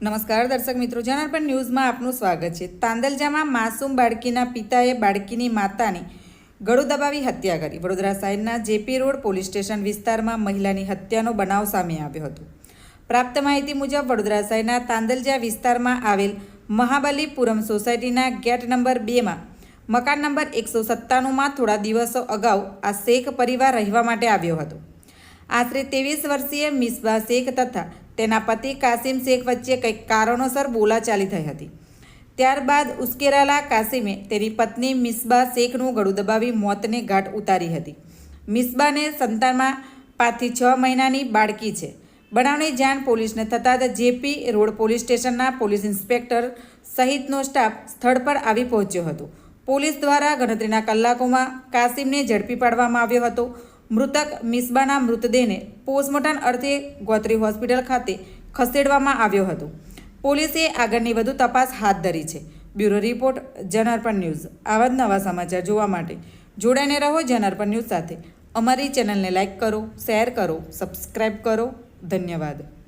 નમસ્કાર દર્શક મિત્રો, જનાર્પણ ન્યૂઝમાં આપનું સ્વાગત છે. તાંદલજામાં માસૂમ બાળકીના પિતાએ બાળકીની માતાની ગળું દબાવી હત્યા કરી. વડોદરા શહેરના જેપી રોડ પોલીસ સ્ટેશન વિસ્તારમાં મહિલાની હત્યાનો બનાવ સામે આવ્યો હતો. પ્રાપ્ત માહિતી મુજબ, વડોદરા શહેરના તાંદલજા વિસ્તારમાં આવેલ મહાબલીપુરમ સોસાયટીના ગેટ નંબર બેમાં મકાન નંબર એકસો સત્તાણુંમાં થોડા દિવસો અગાઉ આ શેખ પરિવાર રહેવા માટે આવ્યો હતો. આશરે ત્રેવીસ વર્ષીય મિસબા શેખ તથા તેના પતિ કાસિમ શેખ વચ્ચે કંઈક કારણોસર બોલાચાલી થઈ હતી. ત્યારબાદ ઉશ્કેરાલા કાસિમે તેની પત્ની મિસબા શેખનું ગળું દબાવી મોતને ઘાટ ઉતારી હતી. મિસબાને સંતાનમાં પાંચથી છ મહિનાની બાળકી છે. બનાવની જાણ પોલીસને થતાં જ જેપી રોડ પોલીસ સ્ટેશનના પોલીસ ઇન્સ્પેક્ટર સહિતનો સ્ટાફ સ્થળ પર આવી પહોંચ્યો હતો. પોલીસ દ્વારા ગણતરીના કલાકોમાં કાસિમને ઝડપી પાડવામાં આવ્યો હતો. મૃતક મિસબાના મૃતદેહને પોસ્ટમોર્ટમ અર્થે ગોત્રી હોસ્પિટલ ખાતે ખસેડવામાં આવ્યો હતો. પોલીસે આગળની વધુ તપાસ હાથ ધરી છે. Bureau report Janarpan news. આવા જ નવા સમાચાર જોવા માટે જોડાઈને રહો જનાર્પણ ન્યૂઝ સાથે. અમારી ચેનલને લાઇક કરો, શેર કરો સબસ્ક્રાઈબ કરો. ધન્યવાદ.